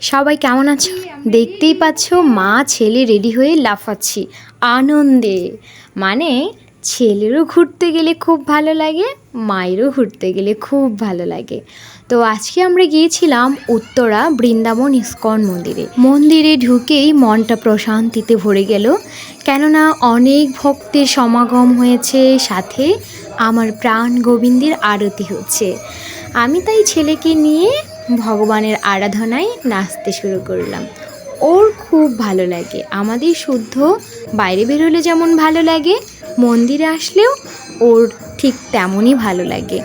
সবাই কেমন আছো? দেখতেই পাচ্ছ মা, ছেলে রেডি হয়ে লাফাচ্ছি। আনন্দে। মানে ছেলেরও ঘুরতে গেলে খুব ভালো লাগে, মায়েরও ঘুরতে গেলে খুব ভালো লাগে। তো আজকে আমরা গিয়েছিলাম উত্তরা বৃন্দাবন ইস্কন মন্দিরে। মন্দিরে ঢুকেই মনটা প্রশান্তিতে ভরে গেল। কেননা অনেক ভক্তের সমাগম হয়েছে, সাথে আমার প্রাণ গোবিন্দের আরতি হচ্ছে। আমি তাই ছেলেকে নিয়ে ভগবানের আরাধনায় নাচতে শুরু করলাম। ওর খুব ভালো লাগে। আমাদের শুদ্ধ বাইরে বেরোলে যেমন ভালো লাগে, মন্দিরে আসলেও ওর ঠিক তেমনই ভালো লাগে।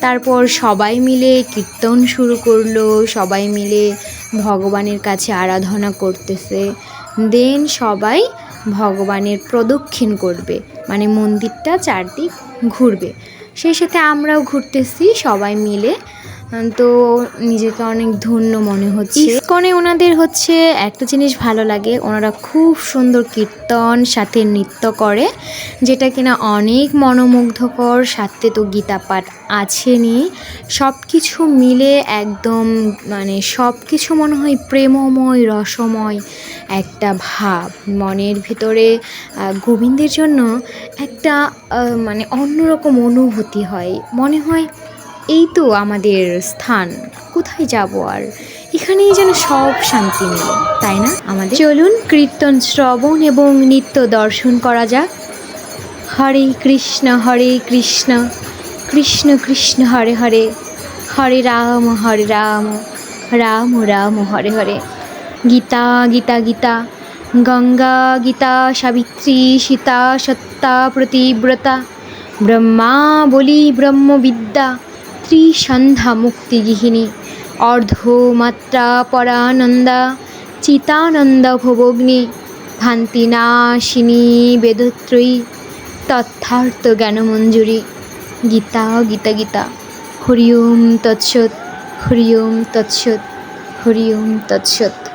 তারপর সবাই মিলে কীর্তন শুরু করল, সবাই মিলে ভগবানের কাছে আরাধনা করতেছে। দেন সবাই ভগবানের প্রদক্ষিণ করবে মানে মন্দিরটা চারদিক ঘুরবে। সেই সাথে আমরাও ঘুরতেছি, সবাই মিলে তো নিজেকে অনেক ধন্য মনে হচ্ছে। ইস্কনে ওনাদের হচ্ছে একটা জিনিস ভালো লাগে, ওনারা খুব সুন্দর কীর্তন, সাথে নৃত্য করে, যেটা কিনা অনেক মনোমুগ্ধকর, সাথে তো গীতা পাঠ আছে নি সব কিছু মিলে একদম মানে সব কিছু মনে হয় প্রেমময়, রসময় একটা ভাব। মনের ভিতরে গোবিন্দের জন্য একটা মানে অন্যরকম অনুভূতি হয়। মনে হয় এই তো আমাদের স্থান, কোথায় যাব আর? এখানেই যেন সব শান্তি মিলে তাই না? আমাদের চলুন কীর্তন শ্রবণ এবং নিত্য দর্শন করা যাক। হরে কৃষ্ণ হরে কৃষ্ণ কৃষ্ণ কৃষ্ণ, হরে হরে হরে রাম হরে রাম রাম রাম, হরে হরে। গীতা গীতা গীতা, গঙ্গা, গীতা, সাবিত্রী, সীতা, সত্তা, প্রতিব্রতা, ব্রহ্মা, বলি, ব্রহ্মবিদ্যা ত্রিসন্ধ্যা মুক্তিগৃহিণী অর্ধমাত্রা পরানন্দা চিতানন্দ ভবগ্নি ভান্তিনাশিনী বেদত্রয়ী তথার্থ জ্ঞানমঞ্জুরি গীতা গীতা গীতা। হরি ওম তৎসৎ হরি ওম তৎসৎ হরি ওম তৎসৎ।